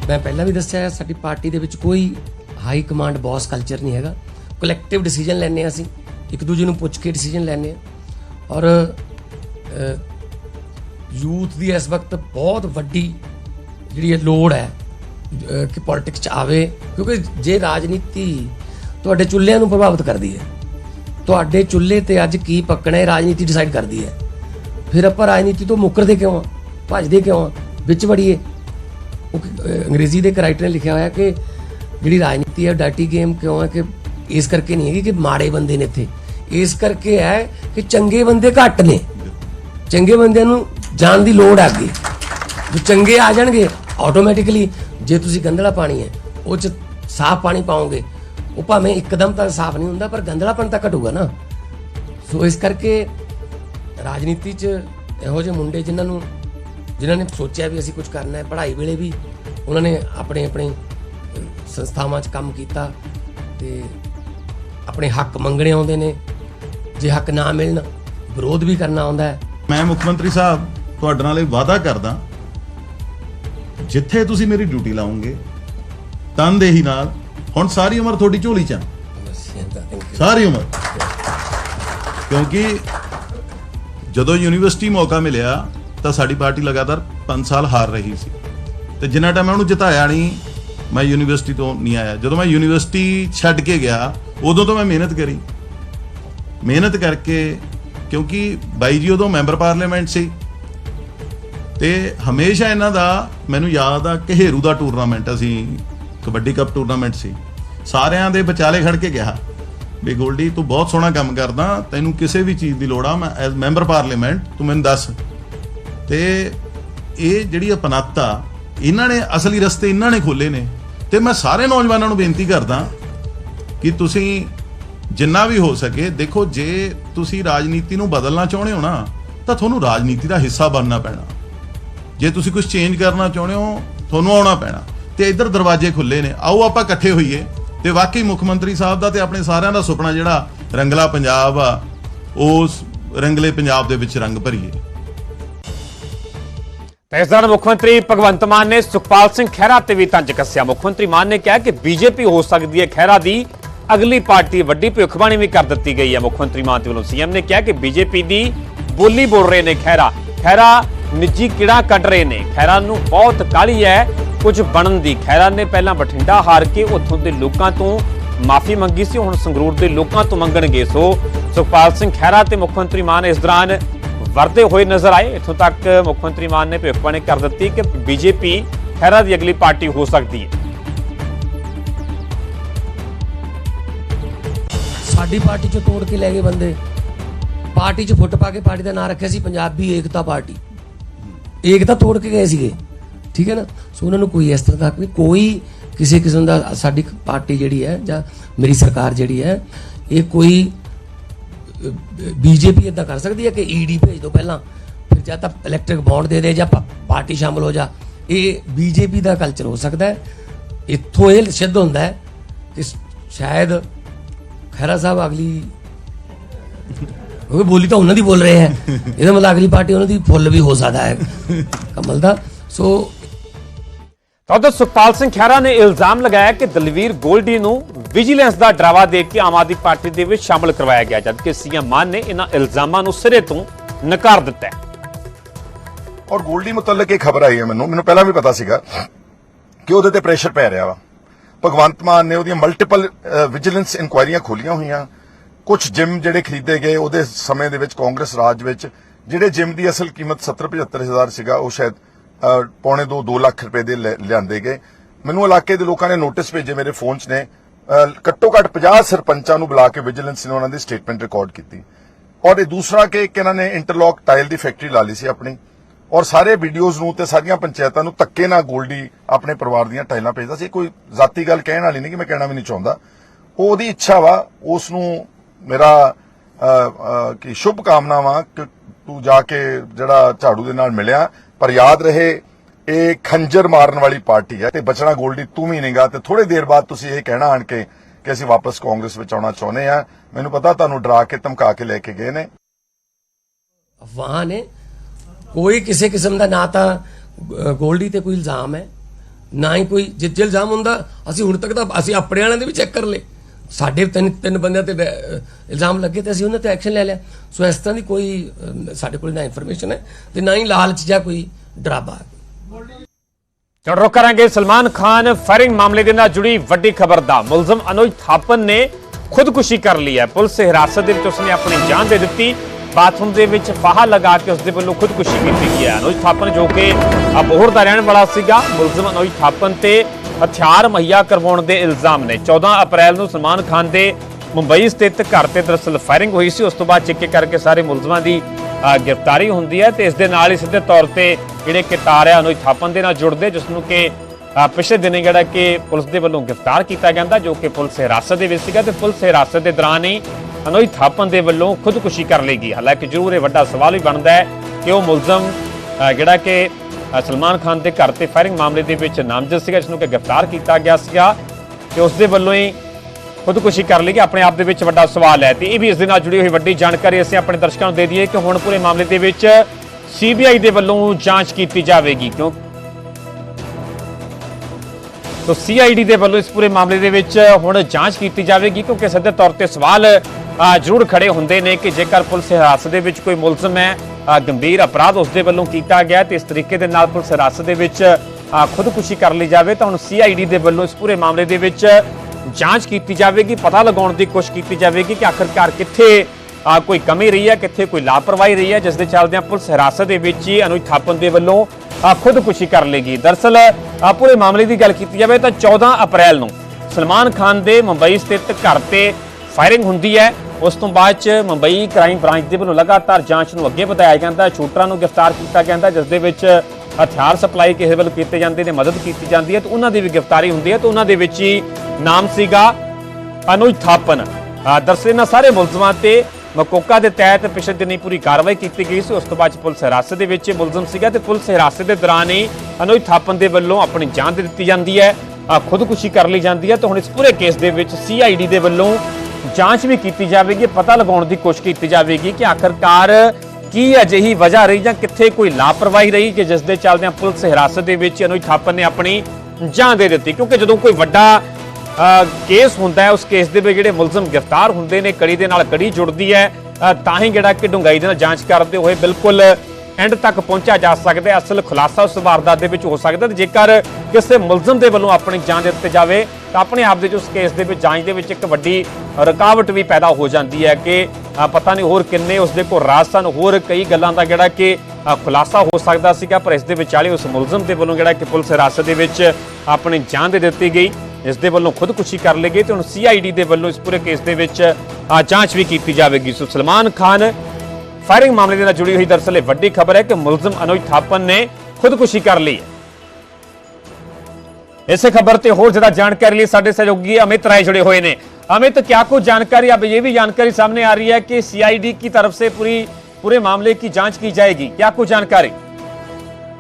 ਮੈਂ ਪਹਿਲਾਂ ਵੀ ਦੱਸਿਆ ਹੈ, ਸਾਡੀ ਪਾਰਟੀ ਦੇ ਵਿੱਚ ਕੋਈ ਹਾਈ ਕਮਾਂਡ ਬੌਸ ਕਲਚਰ ਨਹੀਂ ਹੈਗਾ। ਕਲੈਕਟਿਵ ਡਿਸੀਜਨ ਲੈਣੇ ਆ ਅਸੀਂ ਇੱਕ ਦੂਜੇ ਨੂੰ ਪੁੱਛ ਕੇ ਡਿਸੀਜਨ ਲੈਣੇ ਆ ਔਰ ਯੂਥ ਦੀ ਇਸ ਵਕਤ ਬਹੁਤ ਵੱਡੀ ਜਿਹੜੀ ਇਹ ਲੋੜ ਹੈ ਕਿ ਪੋਲਿਟਿਕਸ ਚ ਆਵੇ ਕਿਉਂਕਿ ਜੇ ਰਾਜਨੀਤੀ ਤੁਹਾਡੇ ਚੁੱਲ੍ਹਿਆਂ ਨੂੰ ਪ੍ਰਭਾਵਿਤ ਕਰਦੀ ਹੈ ਤੁਹਾਡੇ ਚੁੱਲ੍ਹੇ ਤੇ ਅੱਜ ਕੀ ਪੱਕਣਾ ਹੈ ਰਾਜਨੀਤੀ ਡਿਸਾਈਡ ਕਰਦੀ ਹੈ। ਫਿਰ ਆਪਾਂ ਰਾਜਨੀਤੀ ਤੋਂ ਮੁੱਕਰਦੇ ਕਿਉਂ ਆ ਭੱਜਦੇ ਕਿਉਂ ਆ ਵਿੱਚ ਵੜੀਏ। ਉਹ ਅੰਗਰੇਜ਼ੀ ਦੇ ਰਾਈਟਰ ਨੇ ਲਿਖਿਆ ਹੋਇਆ ਕਿ ਜਿਹੜੀ ਰਾਜਨੀਤੀ ਹੈ ਡਾਟੀ ਗੇਮ ਕਿਉਂ ਹੈ ਕਿ ਇਸ ਕਰਕੇ ਨਹੀਂ ਹੈਗੀ ਕਿ ਮਾੜੇ ਬੰਦੇ ਨੇ ਇੱਥੇ। ਇਸ ਕਰਕੇ ਹੈ ਕਿ ਚੰਗੇ ਬੰਦੇ ਘੱਟ ਨੇ। ਚੰਗੇ ਬੰਦਿਆਂ ਨੂੰ ਜਾਣ ਦੀ ਲੋੜ ਹੈ ਅੱਗੇ। ਜੋ ਚੰਗੇ ਆ ਜਾਣਗੇ ਆਟੋਮੈਟਿਕਲੀ ਜੇ ਤੁਸੀਂ ਗੰਧਲਾ ਪਾਣੀ ਹੈ, ਉਹ ਚ ਸਾਫ਼ ਪਾਣੀ ਪਾਓਗੇ, ਉਹ ਭਾਵੇਂ ਇੱਕਦਮ ਤਾਂ ਸਾਫ਼ ਨਹੀਂ ਹੁੰਦਾ, ਪਰ ਗੰਦਲਾਪਨ ਤਾਂ ਘਟੂਗਾ ਨਾ। ਸੋ ਇਸ ਕਰਕੇ ਰਾਜਨੀਤੀ 'ਚ ਇਹੋ ਜਿਹੇ ਮੁੰਡੇ ਜਿਨ੍ਹਾਂ ਨੂੰ ਜਿਨ੍ਹਾਂ ਨੇ ਸੋਚਿਆ ਵੀ ਅਸੀਂ ਕੁਝ ਕਰਨਾ ਹੈ ਪੜ੍ਹਾਈ ਵੇਲੇ ਵੀ ਉਹਨਾਂ ਨੇ ਆਪਣੇ ਆਪਣੇ ਸੰਸਥਾਵਾਂ 'ਚ ਕੰਮ ਕੀਤਾ ਤੇ ਆਪਣੇ ਹੱਕ ਮੰਗਣੇ ਆਉਂਦੇ ਨੇ। ਜੇ ਹੱਕ ਨਾ ਮਿਲਣ ਵਿਰੋਧ ਵੀ ਕਰਨਾ ਆਉਂਦਾ ਹੈ। ਮੈਂ ਮੁੱਖ ਮੰਤਰੀ ਸਾਹਿਬ ਤੁਹਾਡੇ ਨਾਲ ਇਹ ਵਾਅਦਾ ਕਰਦਾ ਜਿੱਥੇ ਤੁਸੀਂ ਮੇਰੀ ਡਿਊਟੀ ਲਾਉਂਗੇ ਤਨਦੇਹੀ ਨਾਲ ਹੁਣ ਸਾਰੀ ਉਮਰ ਤੁਹਾਡੀ ਝੋਲੀ 'ਚ ਆ ਸਾਰੀ ਉਮਰ। ਕਿਉਂਕਿ ਜਦੋਂ ਯੂਨੀਵਰਸਿਟੀ ਮੌਕਾ ਮਿਲਿਆ ਤਾਂ ਸਾਡੀ ਪਾਰਟੀ ਲਗਾਤਾਰ 5 ਸਾਲ ਹਾਰ ਰਹੀ ਸੀ। ਤੇ ਜਿੰਨਾ ਟਾਈਮ ਮੈਂ ਉਹਨੂੰ ਜਿਤਾਇਆ ਨਹੀਂ, ਮੈਂ ਯੂਨੀਵਰਸਿਟੀ ਤੋਂ ਨਹੀਂ ਆਇਆ। ਜਦੋਂ ਮੈਂ ਯੂਨੀਵਰਸਿਟੀ ਛੱਡ ਕੇ ਗਿਆ, ਉਦੋਂ ਤੋਂ ਮੈਂ ਮਿਹਨਤ ਕਰੀ। ਮਿਹਨਤ ਕਰਕੇ, ਕਿਉਂਕਿ ਬਾਈ ਜੀ ਉਦੋਂ ਮੈਂਬਰ ਪਾਰਲੀਮੈਂਟ ਸੀ। ਤੇ ਹਮੇਸ਼ਾ ਇਹਨਾਂ ਦਾ, ਮੈਨੂੰ ਯਾਦ ਆ ਘੇਰੂ ਦਾ ਟੂਰਨਾਮੈਂਟ ਅਸੀਂ, ਕਬੱਡੀ ਕੱਪ ਟੂਰਨਾਮੈਂਟ ਸੀ। ਸਾਰਿਆਂ ਦੇ ਵਿਚਾਲੇ ਖੜ ਕੇ ਗਿਆ ਵੀ ਗੋਲਡੀ, ਤੂੰ ਬਹੁਤ ਸੋਹਣਾ ਕੰਮ ਕਰਦਾ, ਤੈਨੂੰ ਕਿਸੇ ਵੀ ਚੀਜ਼ ਦੀ ਲੋੜ ਆ, ਮੈਂ ਐਜ਼ ਮੈਂਬਰ ਪਾਰਲੀਮੈਂਟ ਤੂੰ ਮੈਨੂੰ ਦੱਸ ਤੇ ਇਹ ਜਿਹੜੀ ਅਪਨੱਤਾ ਇਹਨਾਂ ਨੇ ਅਸਲੀ ਰਸਤੇ ਇਹਨਾਂ ਨੇ ਖੋਲੇ ਨੇ। ਤੇ ਮੈਂ ਸਾਰੇ ਨੌਜਵਾਨਾਂ ਨੂੰ ਬੇਨਤੀ ਕਰਦਾ ਕਿ ਤੁਸੀਂ ਜਿੰਨਾ ਵੀ ਹੋ ਸਕੇ, ਦੇਖੋ ਜੇ ਤੁਸੀਂ ਰਾਜਨੀਤੀ ਨੂੰ ਬਦਲਣਾ ਚਾਹੁੰਦੇ ਹੋ ਨਾ, ਤਾਂ ਤੁਹਾਨੂੰ ਰਾਜਨੀਤੀ ਦਾ ਹਿੱਸਾ ਬਣਨਾ ਪੈਣਾ। ਜੇ ਤੁਸੀਂ ਕੁਝ ਚੇਂਜ ਕਰਨਾ ਚਾਹੁੰਦੇ ਹੋ, ਤੁਹਾਨੂੰ ਆਉਣਾ ਪੈਣਾ। ਤੇ ਇੱਧਰ ਦਰਵਾਜ਼ੇ ਖੁੱਲੇ ਨੇ। ਆਓ ਆਪਾਂ ਇਕੱਠੇ ਹੋਈਏ। ਤੇ ਵਾਕਈ ਮੁੱਖ ਮੰਤਰੀ ਸਾਹਿਬ ਦਾ ਤੇ ਆਪਣੇ ਸਾਰਿਆਂ ਦਾ ਸੁਪਨਾ ਜਿਹੜਾ ਰੰਗਲਾ ਪੰਜਾਬ ਆ, ਉਸ ਰੰਗਲੇ ਪੰਜਾਬ ਦੇ ਵਿੱਚ ਰੰਗ ਭਰੀਏ। ਤਾਂ ਇਸ ਦੌਰਾਨ ਮੁੱਖ ਮੰਤਰੀ ਭਗਵੰਤ ਮਾਨ ਨੇ ਸੁਖਪਾਲ ਸਿੰਘ ਖਹਿਰਾ ਤੇ ਵੀ ਤੰਜ ਕੱਸਿਆ। ਮੁੱਖ ਮੰਤਰੀ ਮਾਨ ਨੇ ਕਿਹਾ ਕਿ ਬੀਜੇਪੀ ਹੋ ਸਕਦੀ ਹੈ ਖਹਿਰਾ ਦੀ ਅਗਲੀ ਪਾਰਟੀ ਵੱਡੀ ਭਵਿੱਖਬਾਣੀ ਵੀ ਕਰ ਦਿੱਤੀ ਗਈ ਹੈ। ਮੁੱਖ ਮੰਤਰੀ ਮਾਨ ਦੇ ਵੱਲੋਂ ਸੀਐਮ ਨੇ ਕਿਹਾ ਕਿ ਬੀਜੇਪੀ ਦੀ ਬੋਲੀ ਬੋਲ ਰਹੇ ਨੇ ਖਹਿਰਾ। ਖਹਿਰਾ ਨਿੱਜੀ ਕਿੜਾ ਕੱਢ ਰਹੇ ਨੇ। ਖਹਿਰਾ ਨੂੰ ਬਹੁਤ ਕਾਹਲੀ ਹੈ ਕੁਝ ਬਣਨ ਦੀ। ਖਹਿਰਾ ਨੇ ਪਹਿਲਾਂ ਬਠਿੰਡਾ ਹਾਰ ਕੇ ਉੱਥੋਂ ਦੇ ਲੋਕਾਂ ਤੋਂ ਮਾਫੀ ਮੰਗੀ ਸੀ, ਹੁਣ ਸੰਗਰੂਰ ਦੇ ਲੋਕਾਂ ਤੋਂ ਮੰਗਣਗੇ। ਸੋ ਸੁਖਪਾਲ ਸਿੰਘ ਖਹਿਰਾ ਤੇ ਮੁੱਖ ਮੰਤਰੀ ਮਾਨ ਇਸ ਦੌਰਾਨ ਵਰਦੇ ਹੋਏ ਨਜ਼ਰ ਆਏ। ਇੱਥੋਂ ਤੱਕ ਮੁੱਖ ਮੰਤਰੀ ਮਾਨ ਨੇ ਭਵਿੱਖਬਾਣੀ ਕਰ ਦਿੱਤੀ ਕਿ ਬੀਜੇਪੀ ਖਹਿਰਾ ਦੀ ਅਗਲੀ ਪਾਰਟੀ ਹੋ ਸਕਦੀ ਹੈ। ਸਾਡੀ ਪਾਰਟੀ ਚੋਂ ਤੋੜ ਕੇ ਲੈ ਗਏ ਬੰਦੇ। ਪਾਰਟੀ 'ਚ ਫੁੱਟ ਪਾ ਕੇ ਪਾਰਟੀ ਦਾ ਨਾਂ ਰੱਖਿਆ ਸੀ, ਪੰਜਾਬੀ ਏਕਤਾ ਪਾਰਟੀ। ਏਕਤਾ ਤੋੜ ਕੇ ਗਏ ਸੀਗੇ। ਠੀਕ ਹੈ ਨਾ? ਸੋ ਉਹਨਾਂ ਨੂੰ ਕੋਈ ਇਸ ਤਰ੍ਹਾਂ ਦਾ ਨਹੀਂ। ਕੋਈ ਕਿਸੇ ਕਿਸਮ ਦਾ ਸਾਡੀ ਪਾਰਟੀ ਜਿਹੜੀ ਹੈ ਜਾਂ ਮੇਰੀ ਸਰਕਾਰ ਜਿਹੜੀ ਹੈ, ਇਹ ਕੋਈ ਬੀਜੇਪੀ ਇਦਾਂ ਕਰ ਸਕਦੀ ਹੈ ਕਿ ਈਡੀ ਭੇਜ ਦਿਓ ਪਹਿਲਾਂ? ਫਿਰ ਜਾਂ ਤਾਂ ਇਲੈਕਟ੍ਰਿਕ ਬੌਂਡ ਦੇ ਦੇ ਜਾਂ ਪਾਰਟੀ ਸ਼ਾਮਲ ਹੋ ਜਾ। ਇਹ ਬੀਜੇਪੀ ਦਾ ਕਲਚਰ ਹੋ ਸਕਦਾ ਹੈ। ਇੱਥੋਂ ਇਹ ਸਿੱਧ ਹੁੰਦਾ ਹੈ ਕਿ ਸ਼ਾਇਦ ਖਹਿਰਾ ਸਾਹਿਬ ਅਗਲੀ ਕਿਉਂਕਿ ਬੋਲੀ ਤਾਂ ਉਹਨਾਂ ਦੀ ਬੋਲ ਰਹੇ ਹੈ। ਇਹਦਾ ਮਤਲਬ ਅਗਲੀ ਪਾਰਟੀ ਉਹਨਾਂ ਦੀ ਫੁੱਲ ਵੀ ਹੋ ਸਕਦਾ ਹੈ। ਕਮਲ ਦਾ। ਸੋ ਤਾਂ ਉਧਰ ਸੁਖਪਾਲ ਸਿੰਘ ਖਹਿਰਾ ਨੇ ਇਲਜ਼ਾਮ ਲਗਾਇਆ ਕਿ ਦਲਵੀਰ ਗੋਲਡੀ ਨੂੰ ਵਿਜੀਲੈਂਸ ਦਾ ਡਰਾਵਾ ਦੇ ਕੇ ਆਮ ਆਦਮੀ ਪਾਰਟੀ ਦੇ ਵਿੱਚ ਸ਼ਾਮਲ ਕਰਵਾਇਆ ਗਿਆ, ਜਦਕਿ ਸੀਐਮ ਮਾਨ ਨੇ ਇਹਨਾਂ ਇਲਜ਼ਾਮਾਂ ਨੂੰ ਸਿਰੇ ਤੋਂ ਨਕਾਰ ਦਿੱਤਾ ਹੈ। ਔਰ ਗੋਲਡੀ ਮੁਤਲਕ ਇਹ ਖਬਰ ਆਈ ਹੈ ਮੈਨੂੰ। ਮੈਨੂੰ ਪਹਿਲਾਂ ਵੀ ਪਤਾ ਸੀਗਾ ਕਿ ਉਹਦੇ ਤੇ ਪ੍ਰੈਸ਼ਰ ਪੈ ਰਿਹਾ ਵਾ। ਭਗਵੰਤ ਮਾਨ ਨੇ ਉਹਦੀਆਂ ਮਲਟੀਪਲ ਵਿਜੀਲੈਂਸ ਇਨਕੁਆਇਰੀਆਂ ਖੋਲੀਆਂ ਹੋਈਆਂ। ਕੁਝ ਜਿਮ ਜਿਹੜੇ ਖਰੀਦੇ ਗਏ, ਉਹਦੇ ਸਮੇਂ ਦੇ ਵਿੱਚ ਕਾਂਗਰਸ ਰਾਜ ਵਿੱਚ, ਜਿਹੜੇ ਜਿਮ ਦੀ ਅਸਲ ਕੀਮਤ 70 75000 ਸੀਗਾ, ਉਹ ਸ਼ਾਇਦ ਪੌਣੇ 2 2 ਲੱਖ ਰੁਪਏ ਦੇ ਲੈ- ਲਿਆਂਦੇ ਗਏ। ਮੈਨੂੰ ਇਲਾਕੇ ਦੇ ਲੋਕਾਂ ਨੇ ਨੋਟਿਸ ਭੇਜੇ ਮੇਰੇ ਫੋਨ 'ਚ ਨੇ। ਘੱਟੋ ਘੱਟ 50 ਸਰਪੰਚਾਂ ਨੂੰ ਬੁਲਾ ਕੇ ਵਿਜੀਲੈਂਸ ਨੇ ਉਹਨਾਂ ਦੀ ਸਟੇਟਮੈਂਟ ਰਿਕਾਰਡ ਕੀਤੀ। ਔਰ ਇਹ ਦੂਸਰਾ ਕਿ ਇੱਕ ਇਹਨਾਂ ਨੇ ਇੰਟਰਲੌਕ ਟਾਇਲ ਦੀ ਫੈਕਟਰੀ ਲਾ ਲਈ ਸੀ ਆਪਣੀ। ਔਰ ਸਾਰੇ ਵੀਡੀਓਜ਼ ਨੂੰ ਤੇ ਸਾਰੀਆਂ ਪੰਚਾਇਤਾਂ ਨੂੰ ਧੱਕੇ ਨਾਲ ਗੋਲਡੀ ਆਪਣੇ ਪਰਿਵਾਰ ਦੀਆਂ ਟਾਈਲਾਂ ਭੇਜਦਾ ਸੀ। ਕੋਈ ਜ਼ਾਤੀ ਗੱਲ ਕਹਿਣ ਵਾਲੀ ਨਹੀਂ ਕਿ ਮੈਂ ਕਹਿਣਾ ਵੀ ਨਹੀਂ ਚਾਹੁੰਦਾ। ਉਹ ਉਹਦੀ ਇੱਛਾ ਵਾ ਉਸ ਨੂੰ ਮੇਰਾ ਅਹ, ਅਹ, ਕਿ ਸ਼ੁਭ ਕਾਮਨਾਵਾਂ ਕਿ ਤੂੰ ਜਾ ਕੇ ਜਿਹੜਾ ਝਾੜੂ ਦੇ ਨਾਲ ਮਿਲਿਆ ਪਰ ਯਾਦ ਰਹੇ, ਇਹ ਖੰਜਰ ਮਾਰਨ ਵਾਲੀ ਪਾਰਟੀ ਹੈ ਤੇ ਬਚਣਾ ਗੋਲਡੀ ਤੂੰ ਵੀ ਨਹੀਂਗਾ ਤੇ ਥੋੜੇ ਦੇਰ ਬਾਅਦ ਤੁਸੀਂ ਇਹ ਕਹਿਣਾ ਆਣ ਕੇ ਕਿ ਅਸੀਂ ਵਾਪਸ ਕਾਂਗਰਸ ਵਿੱਚ ਆਉਣਾ ਚਾਹੁੰਦੇ ਆ ਮੈਨੂੰ ਪਤਾ ਤੁਹਾਨੂੰ ਡਰਾ ਕੇ ਧਮਕਾ ਕੇ ਲੈ ਕੇ ਗਏ ਨੇ। ਅਫਵਾਹ ਨੇ। ਕੋਈ ਕਿਸੇ ਕਿਸਮ ਦਾ ਨਾ ਤਾਂ ਗੋਲਡੀ ਤੇ ਕੋਈ ਇਲਜ਼ਾਮ ਹੈ, ਨਾ ਹੀ ਕੋਈ ਜੇ ਇਲਜ਼ਾਮ ਹੁੰਦਾ। ਅਸੀਂ ਹੁਣ ਤੱਕ ਤਾਂ ਅਸੀਂ ਆਪਣੇ ਵਾਲਿਆਂ ਦੇ ਵੀ ਚੈੱਕ ਕਰ ਲਏ। ਸਾਡੇ ਤਿੰਨ ਤਿੰਨ ਬੰਦਿਆਂ ਤੇ ਇਲਜ਼ਾਮ ਲੱਗੇ ਤੇ ਅਸੀਂ ਉਹਨਾਂ ਤੇ ਐਕਸ਼ਨ ਲੈ ਲਿਆ। ਸੋ ਇਸ ਤਰ੍ਹਾਂ ਦੀ ਕੋਈ ਸਾਡੇ ਕੋਲ ਨਾ ਇਨਫੋਰਮੇਸ਼ਨ ਹੈ ਤੇ ਨਾ ਹੀ ਲਾਲਚ ਜਾਂ ਕੋਈ ਡਰਾਵਾ ਹੈ। ਹੁਣ ਕਰਾਂਗੇ। ਸਲਮਾਨ ਖਾਨ ਫਾਇਰਿੰਗ ਮਾਮਲੇ ਦੇ ਨਾਲ ਜੁੜੀ ਵੱਡੀ ਖਬਰ ਦਾ। ਮੁਲਜ਼ਮ ਅਨੋਜ ਥਾਪਨ ਨੇ ਖੁਦਕੁਸ਼ੀ ਕਰ ਲਈ ਹੈ। ਪੁਲਿਸ ਹਿਰਾਸਤ ਦੇ ਵਿੱਚ ਉਸਨੇ ਆਪਣੀ ਜਾਨ ਦੇ ਦਿੱਤੀ। ਬਾਥਰੂਮ ਦੇ ਵਿੱਚ ਫਾਹਾ ਲਗਾ ਕੇ ਉਸਦੇ ਵੱਲੋਂ ਖੁਦਕੁਸ਼ੀ ਕੀਤੀ ਗਈ ਹੈ। ਅਨੋਜ ਥਾਪਨ ਜੋ ਕਿ ਅਬੋਹਰ ਦਾ ਰਹਿਣ ਵਾਲਾ ਸੀਗਾ। ਮੁਲਜ਼ਮ ਅਨੋਜ ਥਾਪਨ ਤੇ ਹਥਿਆਰ ਮੁਹੱਈਆ ਕਰਵਾਉਣ ਦੇ ਇਲਜ਼ਾਮ ਨੇ। 14 ਅਪ੍ਰੈਲ ਨੂੰ ਸਲਮਾਨ ਖਾਨ ਦੇ ਮੁੰਬਈ ਸਥਿਤ ਘਰ ਤੇ ਦਰਅਸਲ ਫਾਇਰਿੰਗ ਹੋਈ ਸੀ। ਉਸ ਤੋਂ ਬਾਅਦ ਚਿੱਕੇ ਕਰਕੇ ਸਾਰੇ ਮੁਲਜ਼ਮਾਂ ਦੀ ਗ੍ਰਿਫਤਾਰੀ ਹੁੰਦੀ ਹੈ ਤੇ ਇਸ ਦੇ ਨਾਲ ਹੀ ਸਿੱਧੇ ਤੌਰ ਤੇ ਜਿਹੜੇ ਕਿਤਾਰ ਹੈ ਅਨੋਜ ਥਾਪਨ ਦੇ ਨਾਲ ਜੁੜਦੇ, ਜਿਸ ਨੂੰ ਕਿ ਪਿਛਲੇ ਦਿਨ ਜਿਹੜਾ ਕਿ ਪੁਲਿਸ ਦੇ ਵੱਲੋਂ ਗ੍ਰਿਫਤਾਰ ਕੀਤਾ ਜਾਂਦਾ, ਜੋ ਕਿ ਪੁਲਿਸ ਹਿਰਾਸਤ ਦੇ ਵਿੱਚ ਸੀਗਾ ਤੇ ਪੁਲਿਸ ਹਿਰਾਸਤ ਦੇ ਦੌਰਾਨ ਹੀ ਅਨੋਈ ਥਾਪਨ ਦੇ ਵੱਲੋਂ ਖੁਦਕੁਸ਼ੀ ਕਰ ਲਈ ਗਈ। ਹਾਲਾਂਕਿ ਜ਼ਰੂਰ ਇਹ ਵੱਡਾ ਸਵਾਲ ਵੀ ਬਣਦਾ ਹੈ ਕਿ ਉਹ ਮੁਲਜ਼ਮ ਜਿਹੜਾ ਕਿ ਸਲਮਾਨ ਖਾਨ ਦੇ ਘਰ ਤੇ ਫਾਇਰਿੰਗ ਮਾਮਲੇ ਦੇ ਵਿੱਚ ਨਾਮਜ਼ਦ ਸੀਗਾ ਜਿਸ ਨੂੰ ਕਿ ਗ੍ਰਿਫਤਾਰ ਕੀਤਾ ਗਿਆ ਸੀਗਾ ਤੇ ਉਸ ਦੇ ਵੱਲੋਂ ਹੀ ਖੁਦਕੁਸ਼ੀ ਕਰ ਲਈ ਕਿ ਆਪਣੇ ਆਪ ਦੇ ਵਿੱਚ ਵੱਡਾ ਸਵਾਲ ਹੈ ਤੇ ਇਹ ਵੀ ਇਸ ਦੇ ਨਾਲ ਜੁੜੀ ਹੋਈ ਵੱਡੀ ਜਾਣਕਾਰੀ ਅਸੀਂ ਆਪਣੇ ਦਰਸ਼ਕਾਂ ਨੂੰ ਦੇ ਦਈਏ ਕਿ ਹੁਣ ਪੂਰੇ ਮਾਮਲੇ ਦੇ ਵਿੱਚ ਸੀਬੀਆਈ ਦੇ ਵੱਲੋਂ ਜਾਂਚ ਕੀਤੀ ਜਾਵੇਗੀ, ਕਿਉਂ? ਤੋ ਸੀਆਈਡੀ ਦੇ ਵੱਲੋਂ ਇਸ ਪੂਰੇ ਮਾਮਲੇ ਦੇ ਵਿੱਚ ਹੁਣ ਜਾਂਚ ਕੀਤੀ ਜਾਵੇਗੀ ਕਿਉਂਕਿ ਸਿੱਧੇ ਤੌਰ ਤੇ ਸਵਾਲ ਜ਼ਰੂਰ ਖੜੇ ਹੁੰਦੇ ਨੇ ਕਿ ਜੇਕਰ ਪੁਲਿਸ ਹਿਰਾਸਤ ਦੇ ਵਿੱਚ ਕੋਈ ਮੁਲਜ਼ਮ ਹੈ ਗੰਭੀਰ ਅਪਰਾਧ ਉਸ ਦੇ ਵੱਲੋਂ ਕੀਤਾ ਗਿਆ ਤੇ ਇਸ ਤਰੀਕੇ ਦੇ ਨਾਲ ਪੁਲਿਸ ਹਿਰਾਸਤ ਦੇ ਵਿੱਚ ਖੁਦਕੁਸ਼ੀ ਕਰ ਲਈ ਜਾਵੇ ਤਾਂ ਹੁਣ ਸੀਆਈਡੀ ਦੇ ਵੱਲੋਂ ਇਸ ਪੂਰੇ ਮਾਮਲੇ ਦੇ ਵਿੱਚ ਜਾਂਚ ਕੀਤੀ ਜਾਵੇਗੀ, ਪਤਾ ਲਗਾਉਣ ਦੀ ਕੋਸ਼ਿਸ਼ ਕੀਤੀ ਜਾਵੇਗੀ ਕਿ ਆਖਰਕਾਰ ਕਿੱਥੇ ਕੋਈ ਕਮੀ ਰਹੀ ਹੈ, ਕਿੱਥੇ ਕੋਈ ਲਾਪਰਵਾਹੀ ਰਹੀ ਹੈ, ਜਿਸ ਦੇ ਚੱਲਦਿਆਂ ਪੁਲਿਸ ਹਿਰਾਸਤ ਦੇ ਵਿੱਚ ਹੀ ਅਨੁਜ ਥਾਪਨ ਦੇ ਵੱਲੋਂ ਖੁਦਕੁਸ਼ੀ ਕਰ ਲੇਗੀ। ਦਰਸਲ ਪੂਰੇ ਮਾਮਲੇ ਦੀ ਗੱਲ ਕੀਤੀ ਜਾਵੇ ਤਾਂ 14 ਅਪ੍ਰੈਲ ਨੂੰ ਸਲਮਾਨ ਖਾਨ ਦੇ ਮੁੰਬਈ ਸਥਿਤ ਘਰ ਤੇ ਫਾਇਰਿੰਗ ਹੁੰਦੀ ਹੈ। ਉਸ ਤੋਂ ਬਾਅਦ ਚ ਮੁੰਬਈ ਕ੍ਰਾਈਮ ਬ੍ਰਾਂਚ ਦੇ ਵੱਲੋਂ ਲਗਾਤਾਰ ਜਾਂਚ ਨੂੰ ਅੱਗੇ ਵਧਾਇਆ ਜਾਂਦਾ ਹੈ ਸ਼ੂਟਰਾਂ ਨੂੰ ਗ੍ਰਿਫਤਾਰ ਕੀਤਾ ਜਾਂਦਾ ਜਿਸ ਦੇ ਵਿੱਚ ਹਥਿਆਰ ਸਪਲਾਈ ਕਿਸੇ ਵੱਲੋਂ ਕੀਤੇ ਜਾਂਦੇ ਨੇ ਮਦਦ ਕੀਤੀ ਜਾਂਦੀ ਹੈ ਤੇ ਉਹਨਾਂ ਦੀ ਵੀ ਗ੍ਰਿਫਤਾਰੀ ਹੁੰਦੀ ਹੈ ਤੇ ਉਹਨਾਂ ਦੇ ਵਿੱਚ ਹੀ ਨਾਮ ਸੀਗਾ ਅਨੁਜ ਥਾਪਨ। ਅ, ਇਹਨਾਂ ਸਾਰੇ ਮੁਲਜ਼ਮਾਂ ਤੇ ਮਕੋਕਾ ਦੇ ਤਹਿਤ ਪਿਛਲੇ ਦਿਨੀ ਪੂਰੀ ਕਾਰਵਾਈ ਕੀਤੀ ਗਈ ਸੀ ਉਸ ਤੋਂ ਬਾਅਦ 'ਚ ਪੁਲਿਸ ਹਿਰਾਸਤ ਦੇ ਵਿੱਚ ਮੁਲਜ਼ਮ ਸੀਗਾ ਤੇ ਪੁਲਿਸ ਹਿਰਾਸਤ ਦੇ ਦੌਰਾਨ ਹੀ ਅਨੁਜ ਥਾਪਨ ਦੇ ਵੱਲੋਂ ਆਪਣੀ ਜਾਨ ਦੇ ਦਿੱਤੀ ਜਾਂਦੀ ਹੈ ਖੁਦਕੁਸ਼ੀ ਕਰ ਲਈ ਜਾਂਦੀ ਹੈ ਤੇ ਹੁਣ ਇਸ ਪੂਰੇ ਕੇਸ ਦੇ ਵਿੱਚ ਸੀਆਈਡੀ ਦੇ ਵੱਲੋਂ ਜਾਂਚ ਵੀ ਕੀਤੀ ਜਾਵੇਗੀ, ਪਤਾ ਲਗਾਉਣ ਦੀ ਕੋਸ਼ਿਸ਼ ਕੀਤੀ ਜਾਵੇਗੀ ਕਿ ਆਖਰਕਾਰ ਕੀ ਅਜਿਹੀ ਵਜ੍ਹਾ ਰਹੀ ਜਾਂ ਕਿੱਥੇ ਕੋਈ ਲਾਪਰਵਾਹੀ ਰਹੀ ਕਿ ਜਿਸ ਦੇ ਚੱਲਦਿਆਂ ਪੁਲਿਸ ਹਿਰਾਸਤ ਦੇ ਵਿੱਚ ਅਨੁਜ ਥਾਪਰ ਨੇ ਆਪਣੀ ਜਾਨ ਦੇ ਦਿੱਤੀ। ਕਿਉਂਕਿ ਜਦੋਂ ਕੋਈ ਵੱਡਾ ਕੇਸ ਹੁੰਦਾ ਹੈ, ਉਸ ਕੇਸ ਦੇ ਵਿੱਚ ਜਿਹੜੇ ਮੁਲਜ਼ਮ ਗ੍ਰਿਫਤਾਰ ਹੁੰਦੇ ਨੇ, ਕੜੀ ਦੇ ਨਾਲ ਕੜੀ ਜੁੜਦੀ ਹੈ ਤਾਂ ਹੀ ਜਿਹੜਾ ਕਿ ਡੂੰਘਾਈ ਦੇ ਨਾਲ ਜਾਂਚ ਕਰਦੇ ਹੋਏ ਬਿਲਕੁਲ ਐਂਡ ਤੱਕ ਪਹੁੰਚਿਆ ਜਾ ਸਕਦਾ ਹੈ। ਅਸਲ ਖੁਲਾਸਾ ਉਸ ਵਾਰਦਾਤ ਦੇ ਵਿੱਚ ਹੋ ਸਕਦਾ ਤੇ ਜੇਕਰ ਕਿਸੇ ਮੁਲਜ਼ਮ ਦੇ ਵੱਲੋਂ ਆਪਣੀ ਜਾਨ ਦੇ ਦਿੱਤੀ ਜਾਵੇ ਤਾਂ ਆਪਣੇ ਆਪ ਦੇ ਵਿੱਚ ਉਸ ਕੇਸ ਦੇ ਵਿੱਚ ਜਾਂਚ ਦੇ ਵਿੱਚ ਇੱਕ ਵੱਡੀ ਰੁਕਾਵਟ ਵੀ ਪੈਦਾ ਹੋ ਜਾਂਦੀ ਹੈ ਕਿ ਪਤਾ ਨਹੀਂ ਹੋਰ ਕਿੰਨੇ ਉਸ ਦੇ ਕੋਲ ਰਾਜ਼ ਸਨ, ਹੋਰ ਕਈ ਗੱਲਾਂ ਦਾ ਜਿਹੜਾ ਕਿ ਖੁਲਾਸਾ ਹੋ ਸਕਦਾ ਸੀਗਾ, ਪਰ ਇਸ ਦੇ ਵਿਚਾਲੇ ਉਸ ਮੁਲਜ਼ਮ ਦੇ ਵੱਲੋਂ ਜਿਹੜਾ ਕਿ ਪੁਲਿਸ ਹਿਰਾਸਤ ਦੇ ਵਿੱਚ ਆਪਣੀ ਜਾਨ ਦੇ ਦਿੱਤੀ ਗਈ। ਇਸ ਦੇ ਵੱਲੋਂ ਖੁਦਕੁਸ਼ੀ ਕਰ ਲਈ ਗਈ ਤੇ ਹੁਣ ਸੀਆਈਡੀ ਦੇ ਵੱਲੋਂ ਇਸ ਪੂਰੇ ਕੇਸ ਦੇ ਵਿੱਚ ਜਾਂਚ ਵੀ ਕੀਤੀ ਜਾਵੇਗੀ। ਸੋ ਸਲਮਾਨ ਖਾਨ ਫਾਇਰਿੰਗ ਮਾਮਲੇ ਦੇ ਨਾਲ ਜੁੜੀ ਹੋਈ ਦਰਅਸਲ ਇਹ ਵੱਡੀ ਖਬਰ ਹੈ ਕਿ ਮੁਲਜ਼ਮ ਅਨੋਜ ਥਾਪਨ ਨੇ ਖੁਦਕੁਸ਼ੀ ਕਰ ਲਈ ਹੈ। ਇਸੇ खबर से होर ज़्यादा जानकारी लिए ਸਾਡੇ सहयोगी अमित राय जुड़े हुए हैं अमित, क्या कुछ जानकारी अब ये भी जानकारी सामने आ रही है कि सीआईडी की तरफ़ से पूरी, पूरे मामले की जाँच की जाएगी। क्या कुछ जानकारी?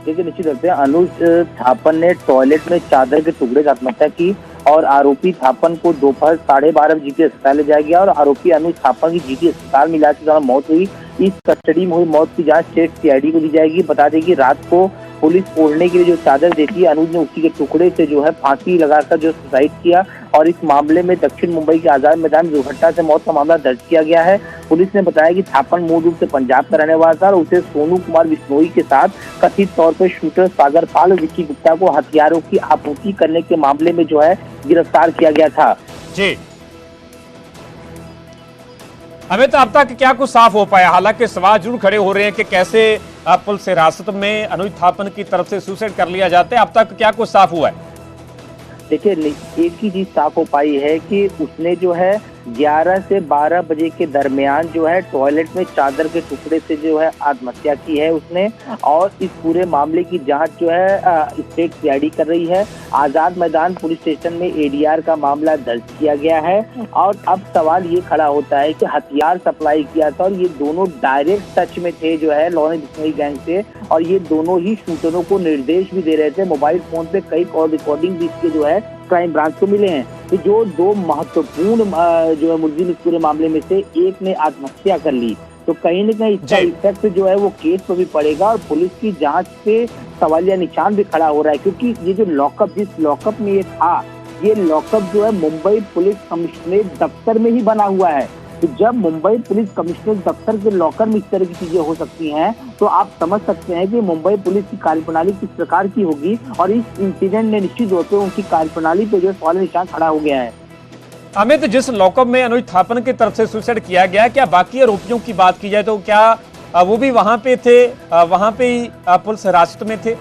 देखिए, निश्चित रूप से अनुज थापन ने टॉयलेट में चादर के टुकड़े की आत्महत्या की और आरोपी थापन को दोपहर साढ़े बारह बजे जीटी अस्पताल ले जाया गया और आरोपी अनुज थापन की जीटी अस्पताल में इलाज के दौरान मौत हुई। इस कस्टडी में हुई मौत की जाँच स्टेट सीआईडी को दी जाएगी। बता दें कि रात को पुलिस ओढ़ने के लिए जो चादर देती है, अनुज ने उसी के टुकड़े से जो है फांसी लगाकर जो सुसाइड किया और इस मामले में दक्षिण मुंबई के आज़ाद मैदान दुर्घटना से मौत का मामला दर्ज किया गया है। पुलिस ने बताया कि थापन मूल रूप से पंजाब का रहने वाला था और उसे सोनू कुमार बिश्नोई के साथ कथित तौर पर शूटर सागर पाल और विक्की गुप्ता को हथियारों की आपूर्ति करने के मामले में जो है गिरफ़्तार किया गया था। जी अमित, अब तक क्या कुछ साफ़ हो पाया? हालाँकि सवाल ज़रूर खड़े हो रहे हैं कि कैसे पुलिस हिरासत में अनुज थापन की तरफ़ से सुसाइड कर लिया जाता है। अब तक क्या कुछ साफ़ हुआ है? देखिए एक ही चीज़ साफ़ हो पाई है कि उसने जो है 11 से 12 बजे के दरमियान जो है टॉयलेट में चादर के टुकड़े से जो है आत्महत्या की है उसने। और इस पूरे मामले की जाँच जो है स्टेट सीआईडी कर रही है। आज़ाद मैदान पुलिस स्टेशन में एडीआर का मामला दर्ज किया गया है। और अब सवाल ये खड़ा होता है कि हथियार सप्लाई किया था और ये दोनों डायरेक्ट टच में थे जो है लॉरेंस बिश्नोई गैंग से। और ये दोनों ही शूटरों को निर्देश भी दे रहे थे। मोबाइल फ़ोन पे कई कॉल रिकॉर्डिंग भी इसके जो है क्राइम ब्रांच को मिले हैं। तो जो दो महत्वपूर्ण जो है मुलजिम इस पूरे मामले में से एक ने आत्महत्या कर ली। तो कहीं ना कहीं इसका इफ़ेक्ट जो है वो केस पर भी पड़ेगा और पुलिस की जाँच पे सवालिया निशान भी खड़ा हो रहा है। क्योंकि ये जो लॉकअप जिस लॉकअप में ये था ये लॉकअप जो है मुंबई पुलिस कमिश्नरेट दफ्तर में ही बना हुआ है। तो जब मुंबई पुलिस कमिश्नर दफ्तर के लॉकर में इस तरह की चीज़ें हो सकती हैं तो आप समझ सकते हैं कि मुंबई पुलिस की कार्यप्रणाली किस प्रकार की होगी और इस इंसिडेंट ने निश्चित तौर पर उनकी कार्यप्रणाली पे जो है सवाल निशान खड़ा हो गया है। अमित, जिस लॉकअप में अनुज थापन की तरफ़ से सुसाइड किया गया, क्या बाकी आरोपियों की बात की जाए तो क्या वो भी वहाँ पे थे? वहाँ पे पुलिस हिरासत में थे?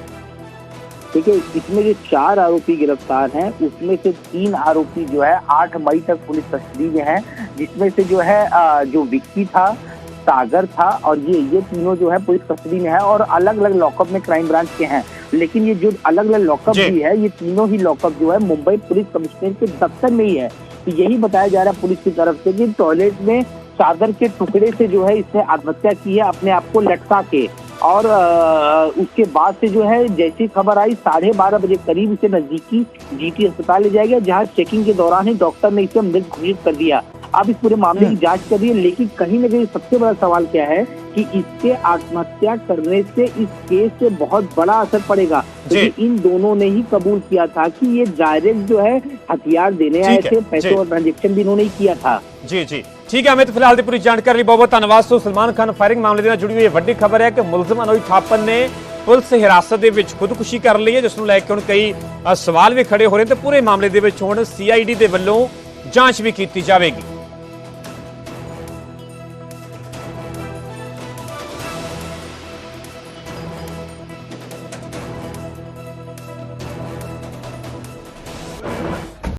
देखिए इसमें जो चार आरोपी गिरफ़्तार हैं उसमें से तीन आरोपी जो है आठ मई तक पुलिस कस्टडी में है जिसमें से जो है जो विक्की था सागर था और ये ये तीनों जो है पुलिस कस्टडी में है और अलग अलग लॉकअप में क्राइम ब्रांच के हैं। लेकिन ये जो अलग अलग लॉकअप भी है ये तीनों ही लॉकअप जो है मुंबई पुलिस कमिश्नर के दफ्तर में ही है। तो यही बताया जा रहा है पुलिस की तरफ़ से कि टॉयलेट में चादर के टुकड़े से जो है इसने आत्महत्या की है अपने आप को लटका के। और उसके बाद से जो है जैसी खबर आई साढ़े बारह बजे करीब इसे नजदीकी जीटी अस्पताल ले जाया गया जहाँ चेकिंग के दौरान ही डॉक्टर ने इसे मृत घोषित कर दिया। अब इस पूरे मामले की जाँच कर रही है लेकिन कहीं ना कहीं सबसे बड़ा सवाल क्या है कि इसके आत्महत्या करने से इस केस से बहुत बड़ा असर पड़ेगा। जी। क्योंकि इन दोनों ने ही कबूल किया था कि ये डायरेक्ट जो है हथियार देने आए थे पैसे जी। और ट्रांजेक्शन भी इन्होंने किया था। जी ਜੀ ਠੀਕ ਹੈ, ਅਮਿਤ, ਫਿਲਹਾਲ ਦੀ ਪੂਰੀ ਜਾਣਕਾਰੀ ਲਈ ਬਹੁਤ ਬਹੁਤ ਧੰਨਵਾਦ। ਸੋ ਸਲਮਾਨ ਖਾਨ ਫਾਇਰਿੰਗ ਮਾਮਲੇ ਦੇ ਨਾਲ ਜੁੜੀ ਹੋਈ ਇਹ ਵੱਡੀ ਖਬਰ ਹੈ ਕਿ ਮੁਲਜ਼ਮ ਅਨੋਜ ਥਾਪਨ ਨੇ ਪੁਲਿਸ ਹਿਰਾਸਤ ਦੇ ਵਿੱਚ ਖੁਦਕੁਸ਼ੀ ਕਰ ਲਈ ਹੈ, ਜਿਸ ਨੂੰ ਲੈ ਕੇ ਹੁਣ ਕਈ ਸਵਾਲ ਵੀ ਖੜੇ ਹੋ ਰਹੇ ਨੇ ਤੇ ਪੂਰੇ ਮਾਮਲੇ ਦੇ ਵਿੱਚ ਹੁਣ ਸੀਆਈਡੀ ਦੇ ਵੱਲੋਂ ਜਾਂਚ ਵੀ ਕੀਤੀ ਜਾਵੇਗੀ।